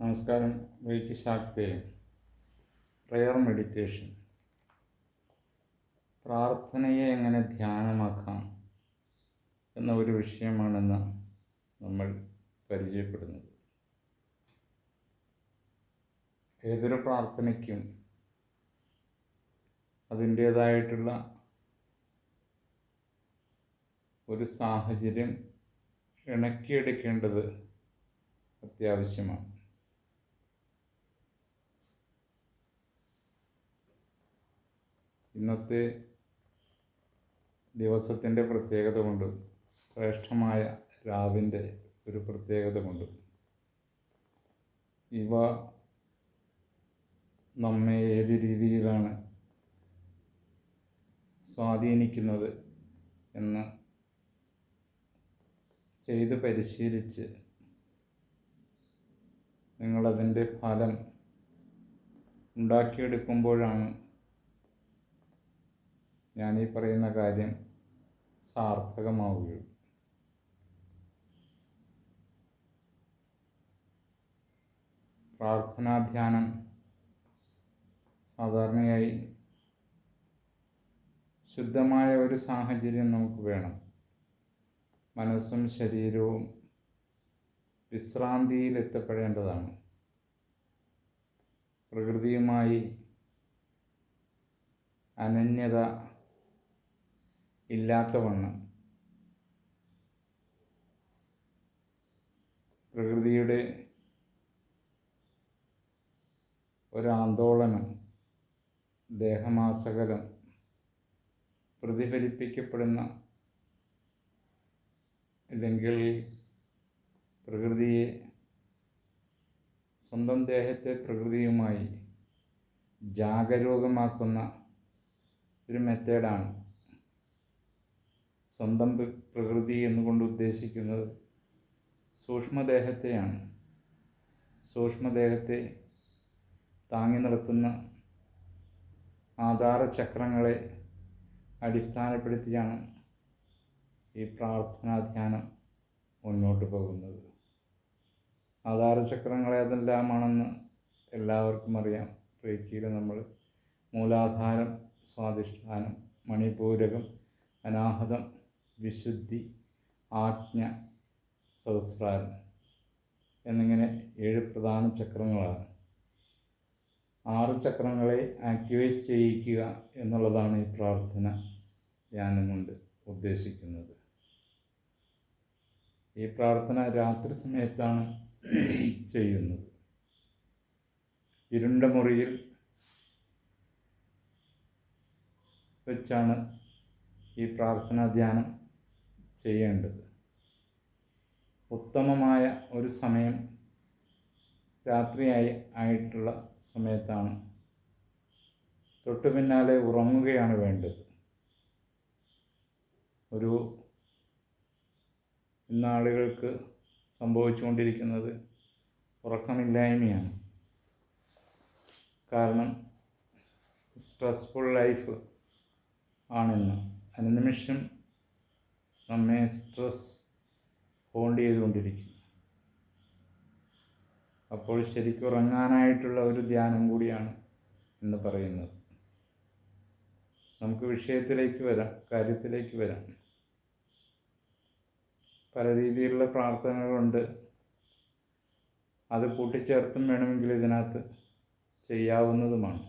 നമസ്കാരം. വൈക്ക് ശാക്തേ prayer meditation പ്രാർത്ഥനയെ എങ്ങനെ ധ്യാനമാക്കാം എന്ന ഒരു വിഷയമാണെന്ന് നമ്മൾ പരിചയപ്പെടുന്നത്. ഏതൊരു പ്രാർത്ഥനയ്ക്കും അതിന്റേതായിട്ടുള്ള ഒരു സാഹചര്യം ഇണക്കിയെടുക്കേണ്ടത് അത്യാവശ്യമാണ്. ഇന്നത്തെ ദിവസത്തിന്റെ പ്രത്യേകത കൊണ്ടും ശ്രേഷ്ഠമായ രാവിന്റെ ഒരു പ്രത്യേകത കൊണ്ടും ഇവ നമ്മെ ഏത് രീതിയിലാണ് സ്വാധീനിക്കുന്നത് എന്ന് ചെയ്ത് പരിശീലിച്ച് നിങ്ങളതിന്റെ ഫലം ഉണ്ടാക്കിയെടുക്കുമ്പോഴാണ് ഞാൻ ഈ പറയുന്ന കാര്യം സാർത്ഥകമാവുകയുള്ളൂ. പ്രാർത്ഥനാധ്യാനം സാധാരണയായി ശുദ്ധമായ ഒരു സാഹചര്യം നമുക്ക് വേണം. മനസ്സും ശരീരവും വിശ്രാന്തിയിൽ എത്തപ്പെടേണ്ടതാണ് പ്രകൃതിയുമായി അനന്യത ഇല്ലാത്തവണ്ണം പ്രകൃതിയുടെ ഒരാന്തോളനം ദേഹമാസകലം പ്രതിഫലിപ്പിക്കപ്പെടുന്ന അല്ലെങ്കിൽ പ്രകൃതിയെ സ്വന്തം ദേഹത്തെ പ്രകൃതിയുമായി ജാഗരൂകമാക്കുന്ന ഒരു മെത്തേഡാണ് സ്വന്തം പ്രകൃതി എന്നുകൊണ്ട് ഉദ്ദേശിക്കുന്നത് സൂക്ഷ്മദേഹത്തെയാണ്. സൂക്ഷ്മദേഹത്തെ താങ്ങി നിർത്തുന്ന ആധാരചക്രങ്ങളെ അടിസ്ഥാനപ്പെടുത്തിയാണ് ഈ പ്രാർത്ഥനാ ധ്യാനം മുന്നോട്ട് പോകുന്നത്. ആധാരചക്രങ്ങൾ ഏതെല്ലാമാണെന്ന് എല്ലാവർക്കും അറിയാം. റേക്കിയിൽ നമ്മൾ മൂലാധാരം സ്വാധിഷ്ഠാനം മണിപൂരകം അനാഹതം വിശുദ്ധി ആജ്ഞ സഹസ്രാരം എന്നിങ്ങനെ ഏഴ് പ്രധാന ചക്രങ്ങളാണ്. ആറ് ചക്രങ്ങളെ ആക്ടിവേറ്റ് ചെയ്യിക്കുക എന്നുള്ളതാണ് ഈ പ്രാർത്ഥന ധ്യാനം കൊണ്ട് ഉദ്ദേശിക്കുന്നത്. ഈ പ്രാർത്ഥന രാത്രി സമയത്താണ് ചെയ്യുന്നത്. ഇരുണ്ട മുറിയിൽ വെച്ചാണ് ഈ പ്രാർത്ഥനാ ധ്യാനം ചെയ്യേണ്ടത്. ഉത്തമമായ ഒരു സമയം രാത്രിയായി ആയിട്ടുള്ള സമയത്താണ്. തൊട്ടു പിന്നാലെ ഉറങ്ങുകയാണ് വേണ്ടത്. ഒരു ഇന്നാളുകൾക്ക് സംഭവിച്ചുകൊണ്ടിരിക്കുന്നത് ഉറക്കമില്ലായ്മയാണ്. കാരണം സ്ട്രെസ്ഫുൾ ലൈഫ് ആണെന്ന്. അനുനിമിഷം നമ്മെ സ്ട്രെസ് ഹോൾഡ് ചെയ്തുകൊണ്ടിരിക്കും അപ്പോൾ ശരിക്കും ഉറങ്ങാനായിട്ടുള്ള ഒരു ധ്യാനം കൂടിയാണ് എന്ന് പറയുന്നത്. നമുക്ക് വിഷയത്തിലേക്ക് വരാം കാര്യത്തിലേക്ക് വരാം. പല രീതിയിലുള്ള പ്രാർത്ഥനകളുണ്ട്. അത് കൂട്ടിച്ചേർത്തും വേണമെങ്കിൽ ഇതിനകത്ത് ചെയ്യാവുന്നതുമാണ്.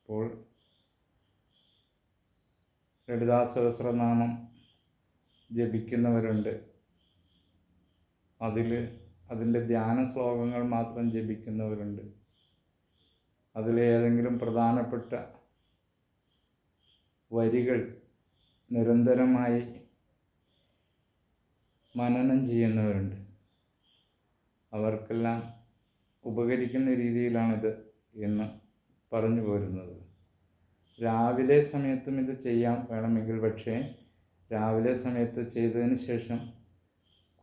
അപ്പോൾ ലളിതാ സഹസ്രനാമം ജപിക്കുന്നവരുണ്ട്. അതിൽ അതിന്റെ ധ്യാന ശ്ലോകങ്ങൾ മാത്രം ജപിക്കുന്നവരുണ്ട്. അതിലേതെങ്കിലും പ്രധാനപ്പെട്ട വരികൾ നിരന്തരമായി മനനം ചെയ്യുന്നവരുണ്ട്. അവർക്കെല്ലാം ഉപകരിക്കുന്ന രീതിയിലാണിത് എന്ന് പറഞ്ഞു പോരുന്നത്. രാവിലെ സമയത്തും ഇത് ചെയ്യാം വേണമെങ്കിൽ പക്ഷേ രാവിലെ സമയത്ത് ചെയ്തതിന് ശേഷം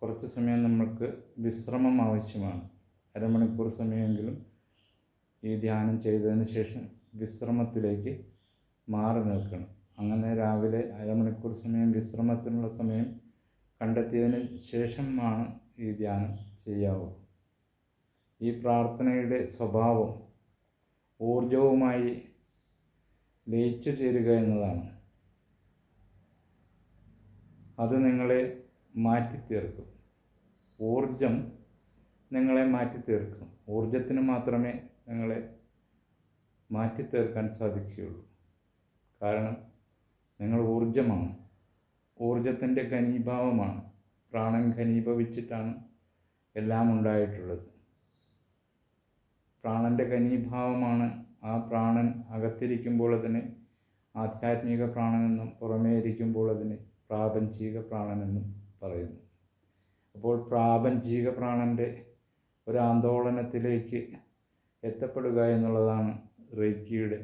കുറച്ച് സമയം നമുക്ക് വിശ്രമം ആവശ്യമാണ്. അരമണിക്കൂർ സമയമെങ്കിലും ഈ ധ്യാനം ചെയ്തതിന് ശേഷം വിശ്രമത്തിലേക്ക് മാറി നിൽക്കണം. അങ്ങനെ രാവിലെ അരമണിക്കൂർ സമയം വിശ്രമത്തിനുള്ള സമയം കണ്ടെത്തിയതിന് ശേഷമാണ് ഈ ധ്യാനം ചെയ്യാവൂ. ഈ പ്രാർത്ഥനയുടെ സ്വഭാവം ഊർജവുമായി ലയിച്ചു ചേരുക എന്നതാണ്. അത് നിങ്ങളെ മാറ്റിത്തീർക്കും ഊർജം നിങ്ങളെ മാറ്റിത്തീർക്കും ഊർജത്തിന് മാത്രമേ നിങ്ങളെ മാറ്റിത്തീർക്കാൻ സാധിക്കുകയുള്ളൂ. കാരണം നിങ്ങൾ ഊർജമാണ് ഊർജത്തിന്റെ ഘനീഭാവമാണ്. പ്രാണൻ ഘനീഭവിച്ചിട്ടാണ് എല്ലാം ഉണ്ടായിട്ടുള്ളത് പ്രാണന്റെ ഘനീഭാവമാണ് ആ പ്രാണൻ അകത്തിരിക്കുമ്പോൾ അതിന് ആധ്യാത്മിക പ്രാണനെന്നും പുറമേ ഇരിക്കുമ്പോൾ അതിന് പ്രാപഞ്ചിക പ്രാണനെന്നും പറയുന്നു. അപ്പോൾ പ്രാപഞ്ചിക പ്രാണന്റെ ഒരു ആന്തോളനത്തിലേക്ക് എത്തപ്പെടുക എന്നുള്ളതാണ് റെയ്ക്കിയുടെ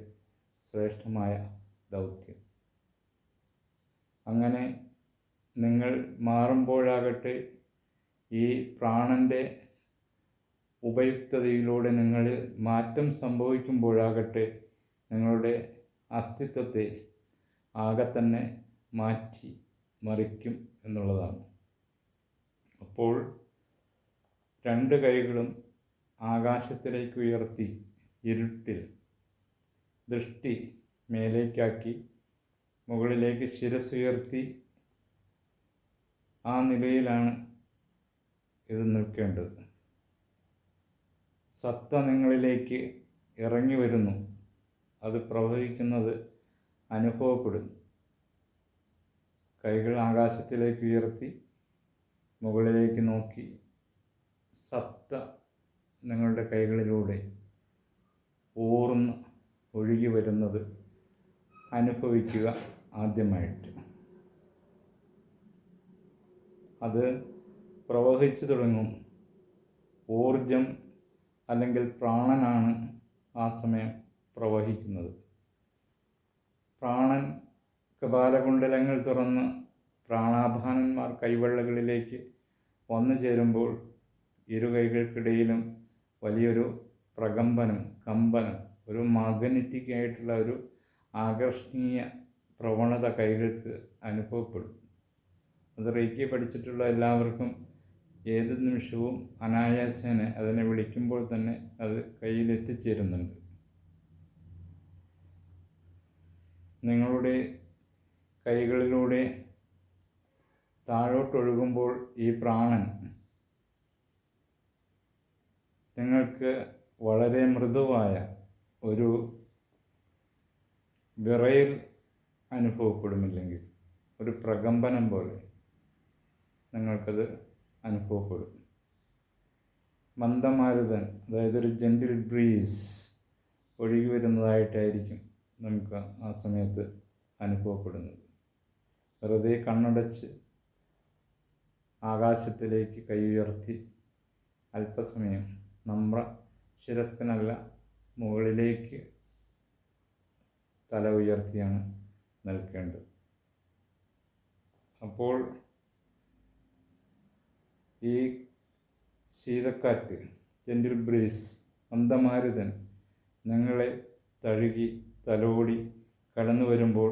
ശ്രേഷ്ഠമായ ദൗത്യം. അങ്ങനെ നിങ്ങൾ മാറുമ്പോഴാകട്ടെ ഈ പ്രാണന്റെ ഉപയുക്തതയിലൂടെ നിങ്ങൾ മാറ്റം സംഭവിക്കുമ്പോഴാകട്ടെ നിങ്ങളുടെ അസ്തിത്വത്തെ ആകെ തന്നെ മാറ്റി മറിക്കും എന്നുള്ളതാണ്. അപ്പോൾ രണ്ട് കൈകളും ആകാശത്തിലേക്ക് ഉയർത്തി ഇരുട്ടിൽ ദൃഷ്ടി മേലേക്കാക്കി മുകളിലേക്ക് ശിരസുയർത്തി ആ നിലയിലാണ് ഇത് നിൽക്കേണ്ടത്. സത്ത നിങ്ങളിലേക്ക് ഇറങ്ങി വരുന്നു അത് പ്രവഹിക്കുന്നത് അനുഭവപ്പെടും കൈകൾ ആകാശത്തിലേക്ക് ഉയർത്തി മുകളിലേക്ക് നോക്കി. സത്ത നിങ്ങളുടെ കൈകളിലൂടെ ഊർന്ന് ഒഴുകി വരുന്നത് അനുഭവിക്കുക ആദ്യമായിട്ട്. അത് പ്രവഹിച്ചു തുടങ്ങും. ഊർജം അല്ലെങ്കിൽ പ്രാണനാണ് ആ സമയം പ്രവഹിക്കുന്നത്. പ്രാണൻ കപാലകുണ്ടലങ്ങൾ തുറന്ന് പ്രാണാഭാനന്മാർ കൈവെള്ളകളിലേക്ക് വന്നു ചേരുമ്പോൾ ഇരു കൈകൾക്കിടയിലും വലിയൊരു പ്രകമ്പനം കമ്പനം ഒരു മാഗ്നറ്റിക് ആയിട്ടുള്ള ഒരു ആകർഷണീയ പ്രവണത കൈകൾക്ക് അനുഭവപ്പെടും. അത് റേക്കി പഠിച്ചിട്ടുള്ള എല്ലാവർക്കും ഏത് നിമിഷവും അനായാസേന അതിനെ വിളിക്കുമ്പോൾ തന്നെ അത് കയ്യിലെത്തിച്ചേരുന്നുണ്ട്. നിങ്ങളുടെ കൈകളിലൂടെ താഴോട്ടൊഴുകുമ്പോൾ ഈ പ്രാണൻ നിങ്ങൾക്ക് വളരെ മൃദുവായ ഒരു വിറയിൽ അനുഭവപ്പെടുമില്ലെങ്കിൽ ഒരു പ്രകമ്പനം പോലെ നിങ്ങൾക്കത് അനുഭവപ്പെടും. മന്ദമാരുതൻ അതായത് ഒരു ജെന്റിൽ ബ്രീസ് ഒഴുകി വരുന്നതായിട്ടായിരിക്കും നമുക്ക് ആ സമയത്ത് അനുഭവപ്പെടുന്നത്. വെറുതെ കണ്ണടച്ച് ആകാശത്തിലേക്ക് കൈ ഉയർത്തി അല്പസമയം നമ്ര ശിരസ്കനല്ല മുകളിലേക്ക് തല ഉയർത്തിയാണ് നിൽക്കേണ്ടത്. അപ്പോൾ ഈ ശീതക്കാറ്റ് ജെന്റിൽ ബ്രീസ് മന്ദമാരുതൻ ഞങ്ങളെ തഴുകി തലോടി കടന്നു വരുമ്പോൾ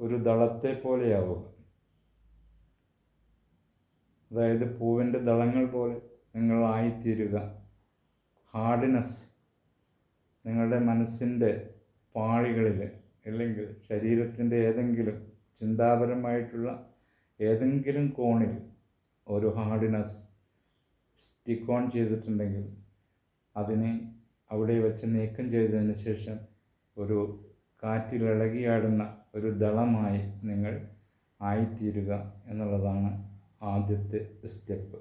ഒരു ദളത്തെ പോലെയാവുക അതായത് പൂവിന്റെ ദളങ്ങൾ പോലെ നിങ്ങളായിത്തീരുക. ഹാർഡിനെസ് നിങ്ങളുടെ മനസ്സിന്റെ പാളികളിൽ അല്ലെങ്കിൽ ശരീരത്തിന്റെ ഏതെങ്കിലും ചിന്താപരമായിട്ടുള്ള ഏതെങ്കിലും കോണിൽ ഒരു ഹാർഡിനെസ് സ്റ്റിക്ക് ഓൺ ചെയ്തിട്ടുണ്ടെങ്കിൽ അതിനെ അവിടെ വെച്ച് നീക്കം ചെയ്തതിന് ശേഷം ഒരു കാറ്റിൽ ഇളകിയാടുന്ന ഒരു ദളമായി നിങ്ങൾ ആയിത്തീരുക എന്നുള്ളതാണ് ആദ്യത്തെ സ്റ്റെപ്പ്.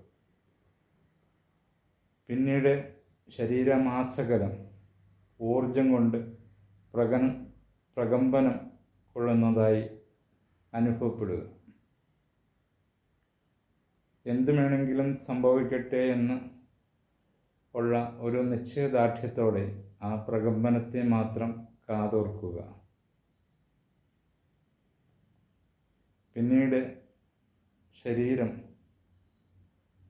പിന്നീട് ശരീരമാസകലം ഊർജം കൊണ്ട് പ്രകൻ പ്രകമ്പനം കൊള്ളുന്നതായി അനുഭവപ്പെടുക. എന്തു വേണമെങ്കിലും സംഭവിക്കട്ടെ എന്ന് ഉള്ള ഒരു നിശ്ചയദാർഢ്യത്തോടെ ആ പ്രകമ്പനത്തെ മാത്രം കാതോർക്കുക. പിന്നീട് ശരീരം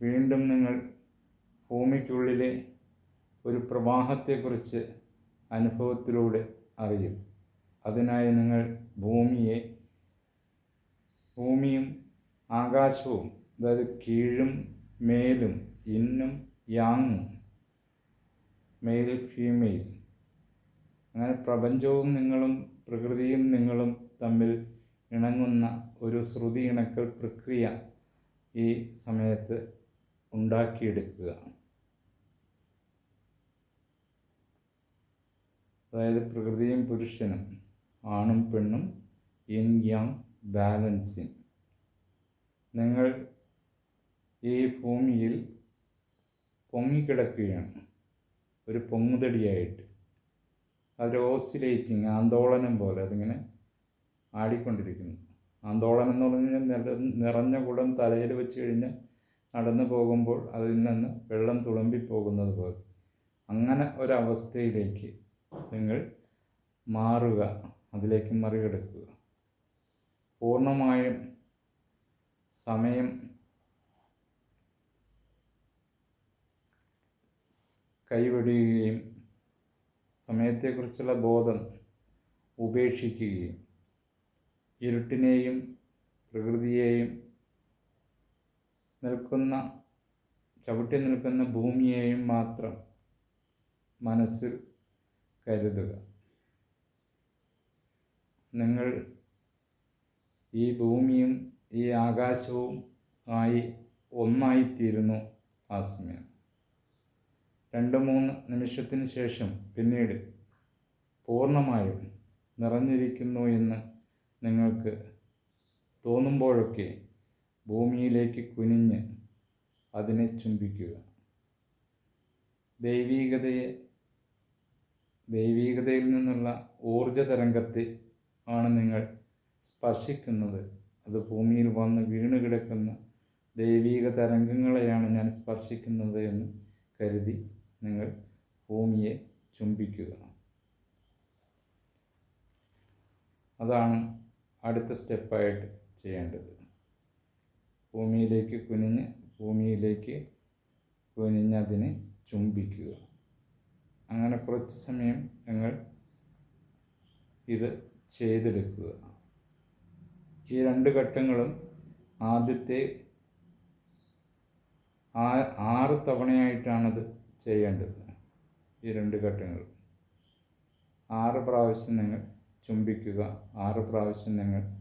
വീണ്ടും നിങ്ങൾ ഭൂമിക്കുള്ളിലെ ഒരു പ്രവാഹത്തെക്കുറിച്ച് അനുഭവത്തിലൂടെ അറിയും. അതിനായി നിങ്ങൾ ഭൂമിയെ ഭൂമിയും ആകാശവും അതായത് കീഴും മേലും ഇന്നും യാങ് മെയിൽ ഫീമെയിൽ അങ്ങനെ പ്രപഞ്ചവും നിങ്ങളും പ്രകൃതിയും നിങ്ങളും തമ്മിൽ ഇണങ്ങുന്ന ഒരു ശ്രുതി ഇണക്കൽ പ്രക്രിയ ഈ സമയത്ത് ഉണ്ടാക്കിയെടുക്കുക. അതായത് പ്രകൃതിയും പുരുഷനും ആണും പെണ്ണും ഇൻ യാങ് ബാലൻസിങ് നിങ്ങൾ ഈ ഭൂമിയിൽ പൊങ്ങിക്കിടക്കുകയാണ്. ഒരു പൊങ്ങുതടിയായിട്ട്. അതൊരു ഓസിലേറ്റിങ് ആന്തോളനം പോലെ അതിങ്ങനെ ആടിക്കൊണ്ടിരിക്കുന്നു. ആന്തോളനം എന്ന് പറഞ്ഞാൽ നിറ നിറഞ്ഞ കുടം തലയിൽ വെച്ച് കഴിഞ്ഞാൽ നടന്നു പോകുമ്പോൾ അതിൽ നിന്ന് വെള്ളം തുളുമ്പി പോകുന്നത് പോലെ. അങ്ങനെ ഒരവസ്ഥയിലേക്ക് നിങ്ങൾ മാറുക അതിലേക്ക് മറികടക്കുക. പൂർണമായും സമയം കൈവെടിയുകയും സമയത്തെക്കുറിച്ചുള്ള ബോധം ഉപേക്ഷിക്കുകയും ഇരുട്ടിനെയും പ്രകൃതിയെയും നിൽക്കുന്ന ചവിട്ടി നിൽക്കുന്ന ഭൂമിയെയും മാത്രം മനസ്സിൽ കരുതുക. നിങ്ങൾ ഈ ഭൂമിയും ഈ ആകാശവും ആയി ഒന്നായിത്തീരുന്നു ആ സമയം രണ്ട് മൂന്ന് നിമിഷത്തിന് ശേഷം പിന്നീട് പൂർണമായും നിറഞ്ഞിരിക്കുന്നു എന്ന് നിങ്ങൾക്ക് തോന്നുമ്പോഴൊക്കെ ഭൂമിയിലേക്ക് കുനിഞ്ഞ് അതിനെ ചുംബിക്കുക. ദൈവീകതയെ ദൈവീകതയിൽ നിന്നുള്ള ഊർജ തരംഗത്തെ ആണ് നിങ്ങൾ സ്പർശിക്കുന്നത്. അത് ഭൂമിയിൽ വന്ന് വീണ് കിടക്കുന്ന ദൈവീക തരംഗങ്ങളെയാണ് ഞാൻ സ്പർശിക്കുന്നത് എന്ന് കരുതി നിങ്ങൾ ഭൂമിയെ ചുംബിക്കുക. അതാണ് അടുത്ത സ്റ്റെപ്പായിട്ട് ചെയ്യേണ്ടത്. ഭൂമിയിലേക്ക് കുനിഞ്ഞ് ഭൂമിയിലേക്ക് കുനിഞ്ഞതിനെ ചുംബിക്കുക. അങ്ങനെ കുറച്ച് സമയം നിങ്ങൾ ഇത് ചെയ്തെടുക്കുക. ഈ രണ്ട് ഘട്ടങ്ങളും ആദ്യത്തെ ആറ് തവണയായിട്ടാണത് ചെയ്യേണ്ടത്. ഈ രണ്ട് ഘട്ടങ്ങൾ. ആറ് പ്രാവശ്യം നിങ്ങൾ ചുംബിക്കുക. ആറ് പ്രാവശ്യം നിങ്ങൾ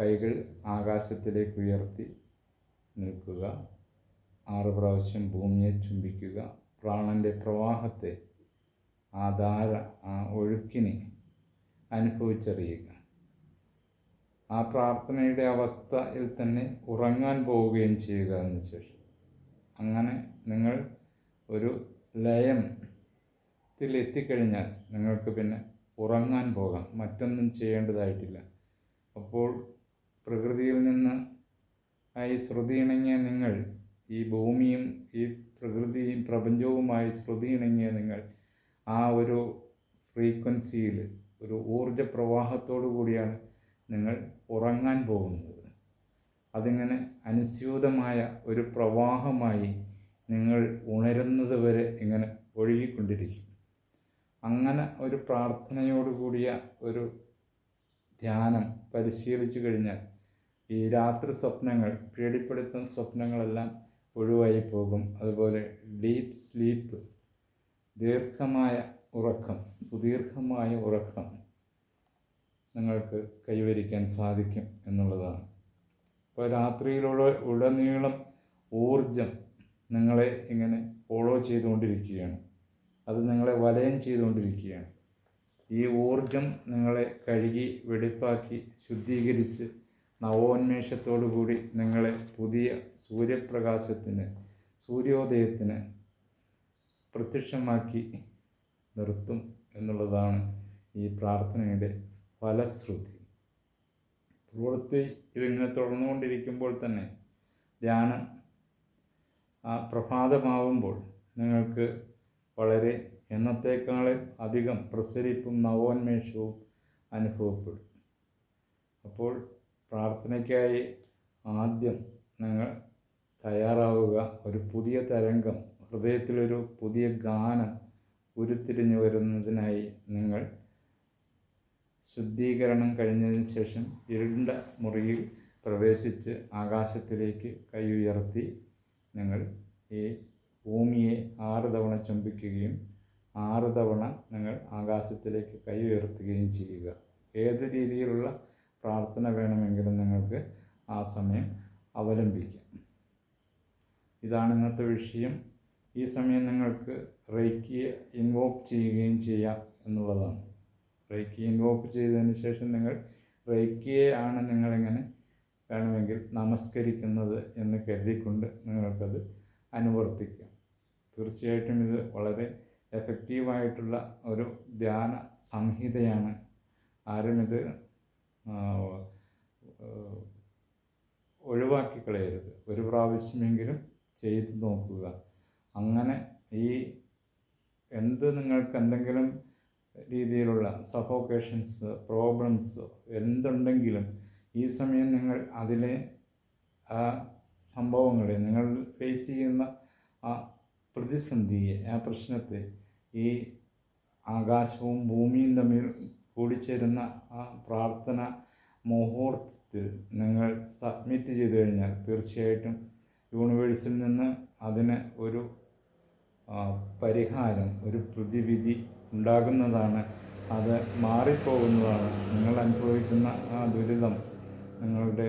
കൈകൾ ആകാശത്തിലേക്ക് ഉയർത്തി നിൽക്കുക. ആറ് പ്രാവശ്യം ഭൂമിയെ ചുംബിക്കുക. പ്രാണന്റെ പ്രവാഹത്തെ ആ ധാര ആ ഒഴുക്കിനെ അനുഭവിച്ചറിയുക. ആ പ്രാർത്ഥനയുടെ അവസ്ഥയിൽ തന്നെ ഉറങ്ങാൻ പോവുകയും ചെയ്യുക എന്ന് ശേഷം. അങ്ങനെ നിങ്ങൾ ഒരു ലയത്തിൽ എത്തിക്കഴിഞ്ഞാൽ നിങ്ങൾക്ക് പിന്നെ ഉറങ്ങാൻ പോകാം. മറ്റൊന്നും ചെയ്യേണ്ടതായിട്ടില്ല. അപ്പോൾ പ്രകൃതിയിൽ നിന്ന് ആയി ശ്രുതി ഇണങ്ങിയ നിങ്ങൾ ഈ ഭൂമിയും ഈ പ്രകൃതിയും പ്രപഞ്ചവുമായി ശ്രുതി ഇണങ്ങിയ നിങ്ങൾ ആ ഒരു ഫ്രീക്വൻസിയിൽ ഒരു ഊർജ പ്രവാഹത്തോടു കൂടിയാണ് നിങ്ങൾ ഉറങ്ങാൻ പോകുന്നത്. അതിങ്ങനെ അനുസ്യൂതമായ ഒരു പ്രവാഹമായി നിങ്ങൾ ഉണരുന്നത് വരെ ഇങ്ങനെ ഒഴുകിക്കൊണ്ടിരിക്കും. അങ്ങനെ ഒരു പ്രാർത്ഥനയോടുകൂടിയ ഒരു ധ്യാനം പരിശീലിച്ചു കഴിഞ്ഞാൽ ഈ രാത്രി സ്വപ്നങ്ങൾ പേടിപ്പെടുത്തുന്ന സ്വപ്നങ്ങളെല്ലാം ഒഴിവായി പോകും. അതുപോലെ ഡീപ്പ് സ്ലീപ്പ് ദീർഘമായ ഉറക്കം സുദീർഘമായ ഉറക്കം നിങ്ങൾക്ക് കൈവരിക്കാൻ സാധിക്കും എന്നുള്ളതാണ്. അപ്പോൾ രാത്രിയിലുള്ള ഉടനീളം ഊർജം നിങ്ങളെ ഇങ്ങനെ ഫോളോ ചെയ്തുകൊണ്ടിരിക്കുകയാണ്. അത് നിങ്ങളെ വലയം ചെയ്തുകൊണ്ടിരിക്കുകയാണ്. ഈ ഊർജം നിങ്ങളെ കഴുകി വെടിപ്പാക്കി ശുദ്ധീകരിച്ച് നവോന്മേഷത്തോടു കൂടി നിങ്ങളെ പുതിയ സൂര്യപ്രകാശത്തിന് സൂര്യോദയത്തിന് പ്രത്യക്ഷമാക്കി നിർത്തും എന്നുള്ളതാണ് ഈ പ്രാർത്ഥനയുടെ ഫലശ്രുതി. പ്രവൃത്തി ഇതിങ്ങനെ തുടർന്നുകൊണ്ടിരിക്കുമ്പോൾ തന്നെ ധ്യാനം ആ പ്രഭാതമാവുമ്പോൾ നിങ്ങൾക്ക് വളരെ എന്നത്തേക്കാൾ അധികം പ്രസരിപ്പും നവോന്മേഷവും അനുഭവപ്പെടും. അപ്പോൾ പ്രാർത്ഥനയ്ക്കായി ആദ്യം നിങ്ങൾ തയ്യാറാവുക. ഒരു പുതിയ തരംഗം ഹൃദയത്തിലൊരു പുതിയ ഗാനം ഉരുത്തിരിഞ്ഞു വരുന്നതിനായി നിങ്ങൾ ശുദ്ധീകരണം കഴിഞ്ഞതിന് ശേഷം ഇരുണ്ട മുറിയിൽ പ്രവേശിച്ച് ആകാശത്തിലേക്ക് കൈ ഉയർത്തി നിങ്ങൾ ഈ ഭൂമിയെ ആറ് തവണ ചുംബിക്കുകയും ആറ് തവണ നിങ്ങൾ ആകാശത്തിലേക്ക് കൈ ഉയർത്തുകയും ചെയ്യുക. ഏത് രീതിയിലുള്ള പ്രാർത്ഥന വേണമെങ്കിലും നിങ്ങൾക്ക് ആ സമയം അവലംബിക്കാം. ഇതാണ് ഇന്നത്തെ വിഷയം. ഈ സമയം നിങ്ങൾക്ക് റേക്കിയെ ഇൻവോക്ക് ചെയ്യുകയും ചെയ്യാം എന്നുള്ളതാണ്. റേക്കി ഇൻവോക്ക് ചെയ്തതിന് ശേഷം നിങ്ങൾ റേക്കിയെ ആണ് നിങ്ങളിങ്ങനെ വേണമെങ്കിൽ നമസ്കരിക്കുന്നത് എന്ന് കരുതിക്കൊണ്ട് നിങ്ങൾക്കത് അനുവർത്തിക്കാം. തീർച്ചയായിട്ടും ഇത് വളരെ എഫക്റ്റീവായിട്ടുള്ള ഒരു ധ്യാന സംഹിതയാണ്. ആരും ഇത് ഒഴിവാക്കി കളയരുത് ഒരു പ്രാവശ്യമെങ്കിലും ചെയ്ത് നോക്കുക. അങ്ങനെ ഈ എന്ത് നിങ്ങൾക്ക് എന്തെങ്കിലും രീതിയിലുള്ള സഫോക്കേഷൻസ് പ്രോബ്ലംസ് എന്തുണ്ടെങ്കിലും ഈ സമയം നിങ്ങൾ അതിലെ ആ സംഭവങ്ങളെ നിങ്ങൾ ഫേസ് ചെയ്യുന്ന ആ പ്രതിസന്ധിയെ ആ പ്രശ്നത്തെ ഈ ആകാശവും ഭൂമിയും തമ്മിൽ കൂടിച്ചേരുന്ന ആ പ്രാർത്ഥന മുഹൂർത്തത്തിൽ നിങ്ങൾ സബ്മിറ്റ് ചെയ്ത് കഴിഞ്ഞാൽ തീർച്ചയായിട്ടും യൂണിവേഴ്സിൽ നിന്ന് അതിന് ഒരു പരിഹാരം ഒരു പ്രതിവിധി ഉണ്ടാകുന്നതാണ്. അത് മാറിപ്പോകുന്നതാണ്. നിങ്ങൾ അനുഭവിക്കുന്ന ആ ദുരിതം. നിങ്ങളുടെ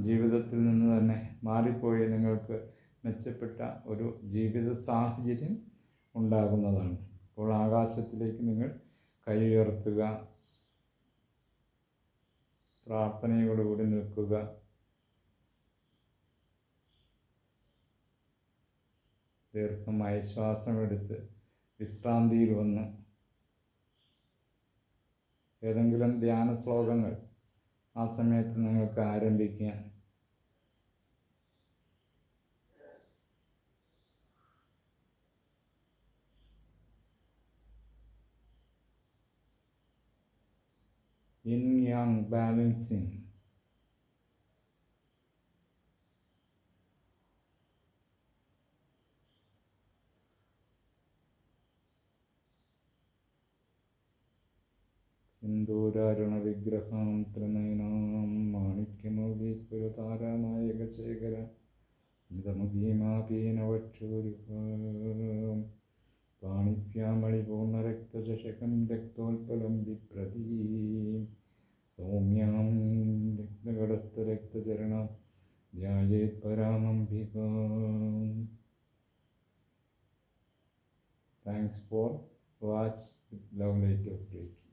ജീവിതത്തിൽ നിന്ന് തന്നെ മാറിപ്പോയി നിങ്ങൾക്ക് മെച്ചപ്പെട്ട ഒരു ജീവിത സാഹചര്യം ഉണ്ടാകുന്നതാണ്. അപ്പോൾ ആകാശത്തിലേക്ക് നിങ്ങൾ കൈ ഉയർത്തുക. പ്രാർത്ഥനയോടുകൂടി നിൽക്കുക. ദീർഘമായി ശ്വാസമെടുത്ത് വിശ്രാന്തിയിൽ വന്ന്. ഏതെങ്കിലും ധ്യാന ശ്ലോകങ്ങൾ ആ സമയത്ത് നിങ്ങൾക്ക് ആരംഭിക്കാം. ഇൻ യാങ് ബാലൻസിങ് സിന്ദൂരാരുണവിഗ്രഹാം ത്രിനയനാം മാണിക്യമൗലീശ്വരതാരാനായകശേഖര ഇതമുഖീമാപീനവക്ഷൂരുഹാം പാണിഭ്യാമണിപൂർണരക്തചഷകം രക്തോൽപലം വിപ്രതീം സൗമ്യാം രക്തകടസ്ഥരക്തചരണ ധ്യായേത് പരാമംബികാം thanks for watch love light off break